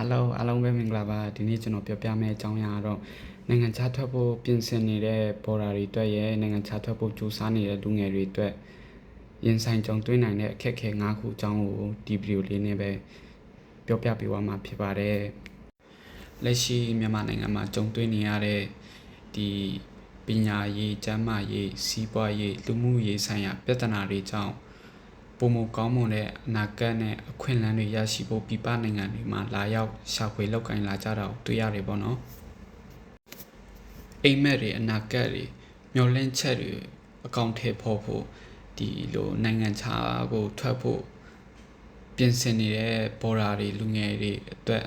Hello အားလုံးပဲမင်္ဂလာပါဒီနေ့ကျွန်တော်ပြောပြမယ့်အကြောင်းအရာကတော့နိုင်ငံခြားထွက်ဖို့ပြင်ဆင်နေတဲ့ပေါ်တာတွေအတွက်ရဲ့နိုင်ငံခြားထွက်ဖို့ကြိုးစားနေတဲ့လူငယ်တွေအတွက်ရင်ဆိုင်ကြုံတွေ့နိုင်တဲ့အခက်အခဲ၅ခုအကြောင်းကိုဒီဗီဒီယိုလေးနဲ့ပဲပြောပြပေးသွားမှာဖြစ်ပါတယ်လက်ရှိမြန်မာနိုင်ငံမှာကြုံတွေ့နေရတဲ့ဒီပညာရေး၊ကျန်းမာရေး၊စီးပွားရေးလူမှုရေးဆိုင်ရာပြဿနာတွေကြောင့် ပုံမကောင်းမွန်တဲ့အနာဂတ်နဲ့အခွင့်အလမ်းတွေရရှိဖို့ပြည်ပနိုင်ငံတွေမှာလာရောက်ရှာဖွေလုပ်ကိုင်လာကြတာကိုတွေ့ရတယ်ပေါ့နော်အိမ်မက်တွေအနာဂတ်တွေမျောလင့်ချက်တွေအကောင့်ထဲပေါ်ဖို့ဒီလိုနိုင်ငံခြားကိုထွက်ဖို့ပြင်ဆင်နေတဲ့ပေါ်ရာတွေလူငယ်တွေအတွက်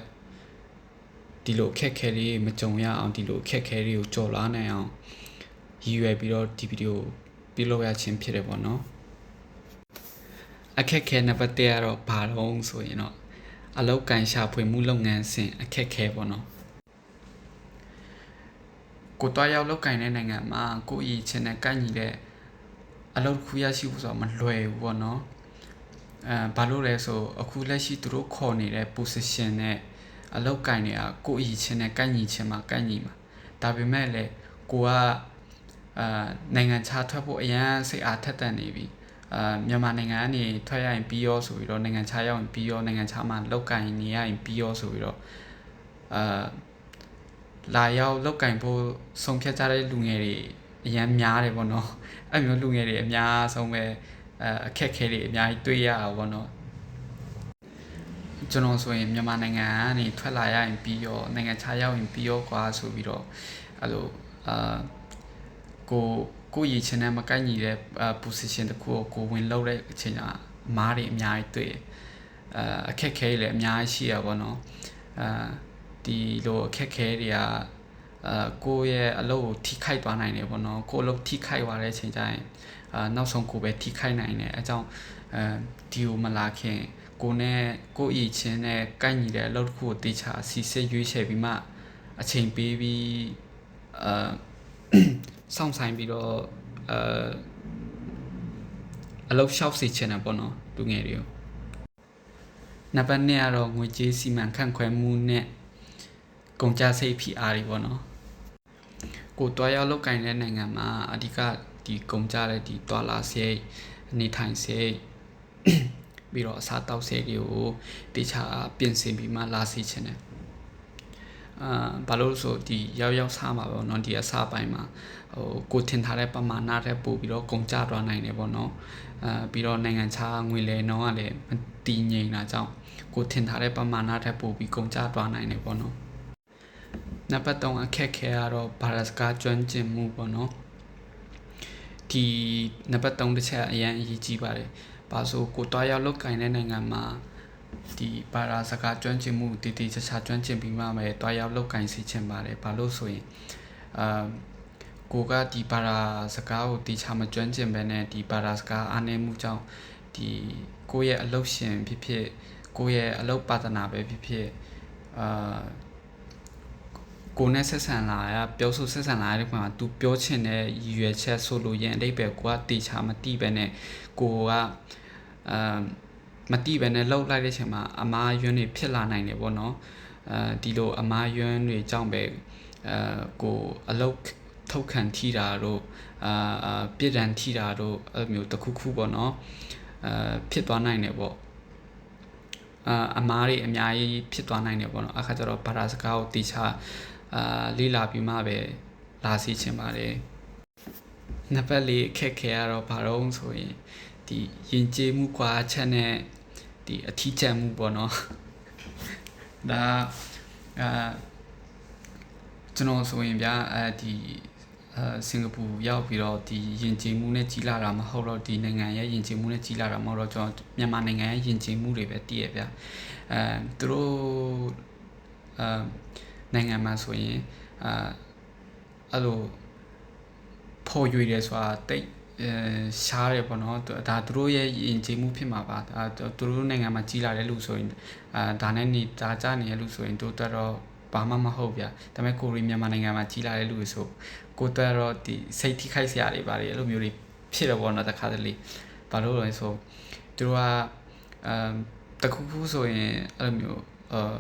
ဒီလိုအခက်ခဲတွေမကြုံရအောင်ဒီလိုအခက်ခဲတွေကိုကြော်လာနိုင်အောင်ရည်ရွယ်ပြီးတော့ဒီဗီဒီယိုပြုလုပ်ရခြင်းဖြစ်တယ်ပေါ့နော် အခက်ခဲနံပါတ်1ကတော့ဘာတော့ဆိုရင်တော့အလောက်ကန်ရှာဖွေမှုလုပ်ငန်းစဉ်အခက်ခဲပေါ့နော်ကိုတွားရောက်လောက်ကင်တဲ့နိုင်ငံမှာကိုအီချင်တဲ့ကိုက်ညီတဲ့အလုပ်တစ်ခုရရှိဖို့ဆိုတော့မလွယ်ဘူးပေါ့နော်အဲဘာလို့လဲဆိုအခုလက်ရှိသူတို့ခေါ်နေတဲ့ position နဲ့အလောက်ကင်တွေကကိုအီချင်တဲ့ကိုက်ညီချင်မှာကိုက်ညီမှာဒါပေမဲ့လည်းကိုကအာနိုင်ငံခြားထွက်ဖို့အရန်စိတ်အားထက်သန်နေပြီ အာမြန်မာနိုင်ငံကနေထွက်ရရင်ပြီးရောဆိုပြီးတော့နိုင်ငံခြားရောက်ရင်ပြီးရောနိုင်ငံခြားမှာလောက်ကင်နေရရင်ပြီးရောဆိုပြီးတော့အာလာရောက်လောက်ကင်ဖို့ဆုံးဖြတ်ကြတဲ့လူငယ်တွေအရန်များတယ်ပေါ့နော်အဲ့မျိုးလူငယ်တွေအများဆုံးပဲအဲအခက်ခဲတွေအများကြီးတွေ့ရတာပေါ့နော်ကျွန်တော်ဆိုရင်မြန်မာနိုင်ငံကနေထွက်လာရရင်ပြီးရောနိုင်ငံခြားရောက်ရင်ပြီးရောကွာဆိုပြီးတော့အဲ့လိုအာကို ကိုရည်ချင်တဲ့မကိုက်ညီတဲ့ position တခုကိုကိုဝင်လောက်တဲ့အချိန်ကအမားတွေအများကြီးတွေ့အဲအခက်ခဲတွေလည်းအများကြီးရှိရပါတော့အာဒီလိုအခက်ခဲတွေကအာကိုယ့်ရဲ့အလုပ်ကိုထိခိုက်သွားနိုင်တယ်ပေါ့နော်ကိုယ့်အလုပ်ထိခိုက်သွားတဲ့အချိန်ကျရင်အာနောက်ဆုံးကိုပဲထိခိုက်နိုင်တယ်အဲကြောင့်အဲဒီကိုမလာခင်ကိုနဲ့ကိုအီချင်းနဲ့ကိုက်ညီတဲ့အလုပ်တစ်ခုကိုတေချာစီစစ်ရွေးချယ်ပြီးမှအချိန်ပေးပြီးအာ စောင့်ဆိုင်ပြီးတော့အာအလုပ်လျှောက်စီချင်တယ်ပေါ့နော်လူငယ်တွေကိုနံပါတ်2ကတော့ငွေကြေးစီမံခန့်ခွဲမှုနဲ့ကုန်ကြစိတ်ဖိအားတွေပေါ့နော်ကိုတွားရောက်လောက်ကင်တဲ့နိုင်ငံမှာအဓိကဒီကုန်ကြတဲ့ဒီတွာလာစိတ်နေထိုင်စိတ်ပြီးတော့အစားတောက်စိတ်တွေကိုတေချာပြင်ဆင်ပြီးမှလာစီချင်တယ် အာဘာလို့ဆိုဒီရောက်ရောက်စားမှာပေါ့နော်ဒီအစားပိုင်းမှာဟိုကိုထင်ထားတဲ့ပမာဏထက်ပိုပြီးတော့ကုန်ကြသွားနိုင်တယ်ပေါ့နော်အာပြီးတော့နိုင်ငံခြားငွေလဲနှောင်းကလည်းမတည်ငြိမ်တာကြောင့်ကိုထင်ထားတဲ့ပမာဏထက်ပိုပြီးကုန်ကြသွားနိုင်တယ်ပေါ့နော်နံပါတ်3အခက်ခဲကတော့ဘာသာစကားကျွမ်းကျင်မှုပေါ့နော်ဒီနံပါတ်3တစ်ချက်အရင်အရေးကြီးပါတယ်။ဘာလို့ကိုတွားရောက်လောက်ကင်တဲ့နိုင်ငံမှာ ဒီဘာသာစကားကျွမ်းကျင်မှုတည်တည်ချာချာကျွမ်းကျင်ပြီးမှပဲတွားရောက်လောက်ကင်စီချင်ပါတယ်။ဘာလို့ဆိုရင်အာကိုကဒီဘာသာစကားကိုတေချာမကျွမ်းကျင်ပဲနဲ့ဒီဘာသာစကားအားနည်းမှုကြောင့်ဒီကိုယ့်ရဲ့အလုပ်ရှင်ဖြစ်ဖြစ်ကိုယ့်ရဲ့အလုပ်ပါတနာပဲဖြစ်ဖြစ်အာကိုနဲ့ဆက်ဆံလာရပြောဆိုဆက်ဆံလာရတဲ့ပုံမှာ तू ပြောချင်တဲ့ရည်ရွယ်ချက်ဆိုလို့ရင်အတိတ်ပဲကိုကတေချာမတိပဲနဲ့ကိုကအာ မတိပဲနဲ့လှုပ်လိုက်တဲ့အချိန်မှာအမားယွန်းတွေဖြစ်လာနိုင်တယ်ပေါ့နော်အဲဒီလိုအမားယွန်းတွေကြောင့်ပဲအဲကိုအလုတ်ထုတ်ခံထိတာတို့အာပြစ်ဒဏ်ထိတာတို့အဲ့မျိုးတစ်ခုခုပေါ့နော်အဲဖြစ်သွားနိုင်တယ်ပေါ့အာအမားတွေအများကြီးဖြစ်သွားနိုင်တယ်ပေါ့နော်အခါကျတော့ဘာသာစကားကိုတေချာအာလေးလာပြီးမှပဲလာစီချင်ပါတယ်နှစ်ပတ်လေးအခက်ခဲရတော့ဘာတော့ဆိုရင်ဒီယဉ်ကျေးမှုကွာချက်နဲ့ ဒီအထီးကျန်မှုပေါ့နော်ဒါအာကျွန်တော်ဆိုရင်ဗျာအဲဒီအဲစင်ကာပူရောက်ပြီးတော့ဒီယဉ်ကျေးမှုနဲ့ကြီးလာတာမဟုတ်တော့ဒီနိုင်ငံရဲ့ယဉ်ကျေးမှုနဲ့ကြီးလာတာမဟုတ်တော့ကျွန်တော်မြန်မာနိုင်ငံရဲ့ယဉ်ကျေးမှုတွေပဲတည်ရဗျာအဲသူတို့အဲနိုင်ငံမှာဆိုရင်အာအဲ့လိုဖော်ရွေတယ်ဆိုတာတိတ် အဲရှားတယ်ပေါ့နော်ဒါသူတို့ရဲ့ယဉ်ကျေးမှုဖြစ်မှာပါဒါသူတို့နိုင်ငံမှာကြီးလာတဲ့လူဆိုရင်အာဒါနဲ့နေဒါကြနေတဲ့လူဆိုရင်တို့တော့ဘာမှမဟုတ်ဗျာဒါပေမဲ့ကိုရီမြန်မာနိုင်ငံမှာကြီးလာတဲ့လူတွေဆိုကိုတော့ဒီစိတ်ထိခိုက်စရာတွေပါတယ်အဲ့လိုမျိုးတွေဖြစ်တော့ဘောနော်တခါတလေဘာလို့လဲဆိုသူတို့ကအမ်တခုခုဆိုရင်အဲ့လိုမျိုးအာ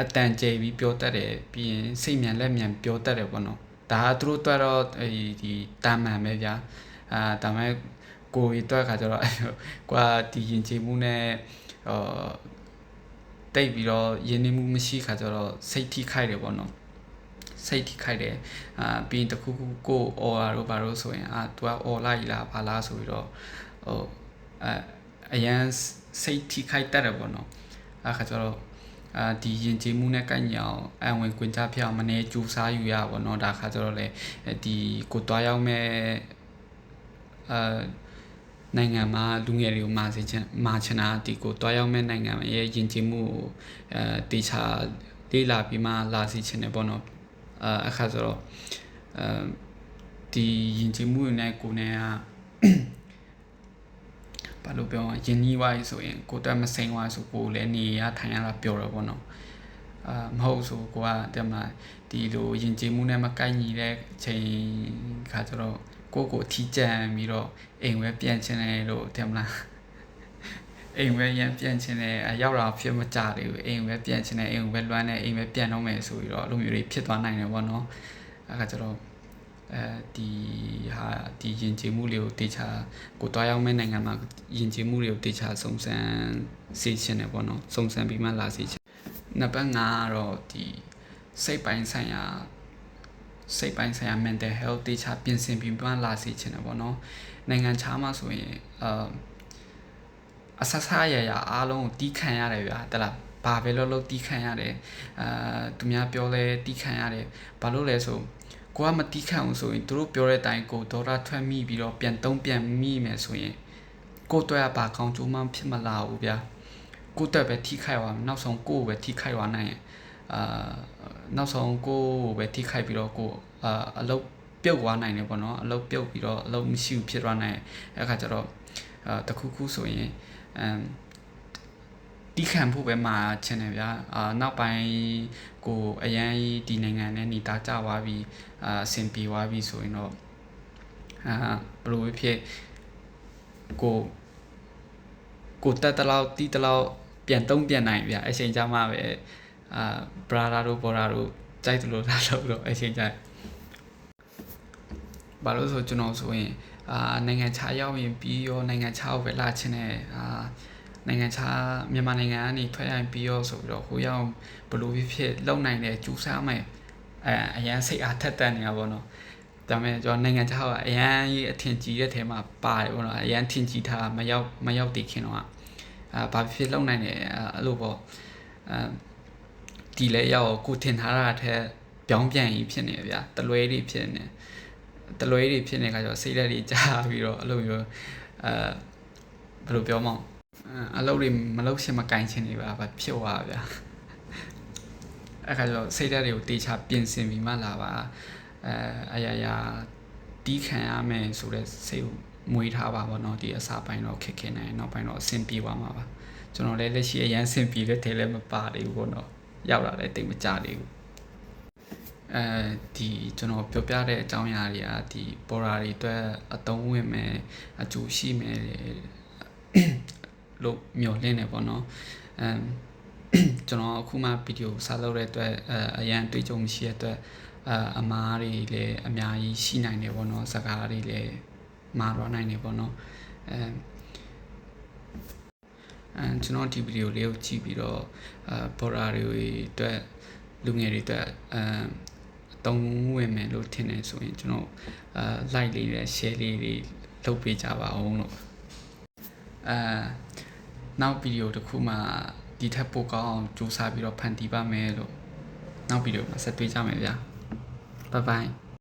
အတန်ကျဲပြီးပြောတတ်တယ်ပြီးရင်စိတ်မြန်လက်မြန်ပြောတတ်တယ်ပေါ့နော် ဒါကသူတို့တွက်တော့ဒီတာမန်ပဲဗျာအာဒါမဲ့ကိုရီတွက်ခါကျတော့ကွာဒီရင်ချေမှုနဲ့ဟောတိတ်ပြီးတော့ရင်းနှီးမှုမရှိခါကျတော့စိတ်ထိခိုက်တယ်ပေါ့နော်စိတ်ထိခိုက်တယ်အာပြီးရင်တခုခုကိုအော်ရတော့ဘာလို့ဆိုရင်အာ तू ကအော်လိုက်လားဘာလားဆိုပြီးတော့ဟိုအအရန်စိတ်ထိခိုက်တတ်တယ်ပေါ့နော်အခါကျတော့ အာဒီယဉ်ကျေးမှုနဲ့ကန့်ညောင်အဝင်ကွင်ကြပြောင်းမနေကြူစားယူရပါတော့ဒါခါကျတော့လေဒီကိုတွားရောက်မဲ့အာနိုင်ငံမှာလူငယ်တွေကိုမာစေချင်မာချင်တာဒီကိုတွားရောက်မဲ့နိုင်ငံရဲ့ယဉ်ကျေးမှုကိုအဲတေချာလေးလာပြီးမှလာစီချင်တယ်ပေါ့နော်အာအခါဆိုတော့အဲဒီယဉ်ကျေးမှုနဲ့ကိုနဲ့က ဘာလို့ပြောရရင်ကြီးဝိုင်းဆိုရင်ကိုတက်မစိမ့်ဝါဆိုကိုလည်းနေရထိုင်ရတာပြောတော့ပေါ့နော်အာမဟုတ်ဆိုကိုကတက်မလားဒီလိုယဉ်ကျေးမှုနဲ့မကိုက်ညီတဲ့ချိန်ခါကျတော့ကိုကိုထီးကြံပြီးတော့အိမ်ဝဲပြန်ချင်တယ်လို့တက်မလားအိမ်ဝဲရန်ပြန်ချင်တယ်အရောက်တာဖြစ်မကြသေးဘူးအိမ်ဝဲပြန်ချင်တယ်အိမ်ဝဲလွမ်းတယ်အိမ်ဝဲပြန်တော့မယ်ဆိုပြီးတော့အလိုမျိုးတွေဖြစ်သွားနိုင်တယ်ပေါ့နော်အဲခါကျတော့ အဲဒီဟာဒီယဉ်ကျေးမှုလေးကိုတေချာကိုတွားရောက်မဲ့နိုင်ငံမှာယဉ်ကျေးမှုတွေကိုတေချာစုံစမ်းစေချင်တယ်ပေါ့နော်စုံစမ်းပြီးမှလာစေချင်နံပါတ်5ကတော့ဒီစိတ်ပိုင်းဆိုင်ရာစိတ်ပိုင်းဆိုင်ရာ mental health တေချာပြင်ဆင်ပြီးမှလာစေချင်တယ်ပေါ့နော်နိုင်ငံခြားမှာဆိုရင်အာအဆဆာရရအားလုံးကိုတီးခံရတယ်ဗျာတလားဘာပဲလို့လို့တီးခံရတယ်အာသူများပြောလဲတီးခံရတယ်ဘာလို့လဲဆို ကိုကမတီးခံအောင်ဆိုရင်သူတို့ပြောတဲ့အတိုင်းကိုဒေါ်လာထွက်မိပြီးတော့ပြန်တုံးပြန်မိမယ်ဆိုရင်ကိုတော့ရပါကောင်းကျိုးမှဖြစ်မလာဘူးဗျာကိုတက်ပဲထိခိုက်သွားနောက်ဆုံးကိုပဲထိခိုက်သွားနိုင်ရင်အာနောက်ဆုံးကိုပဲထိခိုက်ပြီးတော့ကိုအာအလုပ်ပြုတ်သွားနိုင်တယ်ပေါ့နော်အလုပ်ပြုတ်ပြီးတော့အလုပ်မရှိဘူးဖြစ်သွားနိုင်အဲ့ခါကျတော့အာတခုခုဆိုရင်အမ် တီးခံဖို့ပဲမှာချင်တယ်ဗျာအာနောက်ပိုင်းကိုအရန်ဒီနိုင်ငံနဲ့နေသားကြသွားပြီးအာအဆင်ပြေသွားပြီးဆိုရင်တော့အာဘယ်လိုဖြစ်ကိုကိုတက်တလောက်တီးတလောက်ပြန်တုံးပြန်နိုင်ဗျာအချိန်ကြမှာပဲအာဘရာဒါတို့ဘော်ဒါတို့ကြိုက်တယ်လို့လာလို့တော့အချိန်ကြဘာလို့ဆိုကျွန်တော်ဆိုရင်အာနိုင်ငံခြားရောက်ရင်ပြီးရောနိုင်ငံခြားကိုပဲလာချင်တယ်အာ နိုင်ငံခြားမြန်မာနိုင်ငံကနေထွက်ရရင်ပြီးရောဆိုပြီးတော့ဟိုရောက်ဘလို့ဖြစ်ဖြစ်လုံနိုင်တယ်ကျူစားမယ်အဲအရန်စိတ်အားထက်သန်နေတာပေါ့နော်ဒါပေမဲ့ကျွန်တော်နိုင်ငံခြားကအရန်ကြီးအထင်ကြီးတဲ့ထဲမှာပါတယ်ပေါ့နော်အရန်ထင်ကြီးထားမရောက်မရောက်တည်ခင်တော့အာဘာဖြစ်လုံနိုင်တယ်အဲ့လိုပေါ့အဲဒီလဲရောက်ကိုထင်ထားတာထက်ပြောင်းပြန်ကြီးဖြစ်နေဗျာတလွဲတွေဖြစ်နေတလွဲတွေဖြစ်နေခါကျတော့စိတ်လက်တွေကြားပြီးတော့အဲ့လိုမျိုးအဲဘယ်လိုပြောမလဲ အလုပ်တွေမလုပ်ရှင်မကင်ချင်နေပါဗဖြစ်သွားဗျာအဲ့ခါကျတော့စိတ်ဓာတ်တွေကိုတေချာပြင်ဆင်ပြီးမှလာပါအဲအရာရာတီးခံရမယ်ဆိုတဲ့စိတ်ကိုမွေးထားပါဘောเนาะဒီအစာပိုင်းတော့ခက်ခဲနေနောက်ပိုင်းတော့အဆင်ပြေသွားမှာပါကျွန်တော်လည်းလက်ရှိအရန်အဆင်ပြေတဲ့ထဲလည်းမပါသေးဘူးပေါ့เนาะရောက်လာလည်းတိတ်မကြသေးဘူးအဲဒီကျွန်တော်ပြောပြတဲ့အကြောင်းအရာတွေကဒီပေါ်ရာတွေအတွက်အသုံးဝင်မယ်အကျိုးရှိမယ် လို့မျှော်လင့်နေပေါ့နော်အမ်ကျွန်တော်အခုမှဗီဒီယိုစလုပ်တဲ့အတွက်အရန်တွေးကြုံရှိတဲ့အတွက်အမားတွေလည်းအများကြီးရှိနိုင်တယ်ပေါ့နော်စကားတွေလည်းမှားတော့နိုင်တယ်ပေါ့နော်အဲအဲကျွန်တော်ဒီဗီဒီယိုလေးကိုကြည့်ပြီးတော့အာဘော်ရာတွေအတွက်လူငယ်တွေအတွက်အမ်တုံးဝင်မယ်လို့ထင်တယ်ဆိုရင်ကျွန်တော်အာ like လေးနဲ့ share လေးတွေလုပ်ပေးကြပါအောင်လို့အာ နောက်ဗီဒီယိုတစ်ခုမှဒီထက်ပိုကောင်းအောင်ကြိုးစားပြီးတော့ဖန်တီးပါမယ်လို့နောက်ဗီဒီယိုမှာဆက်တွေ့ကြမယ်ဗျာ bye bye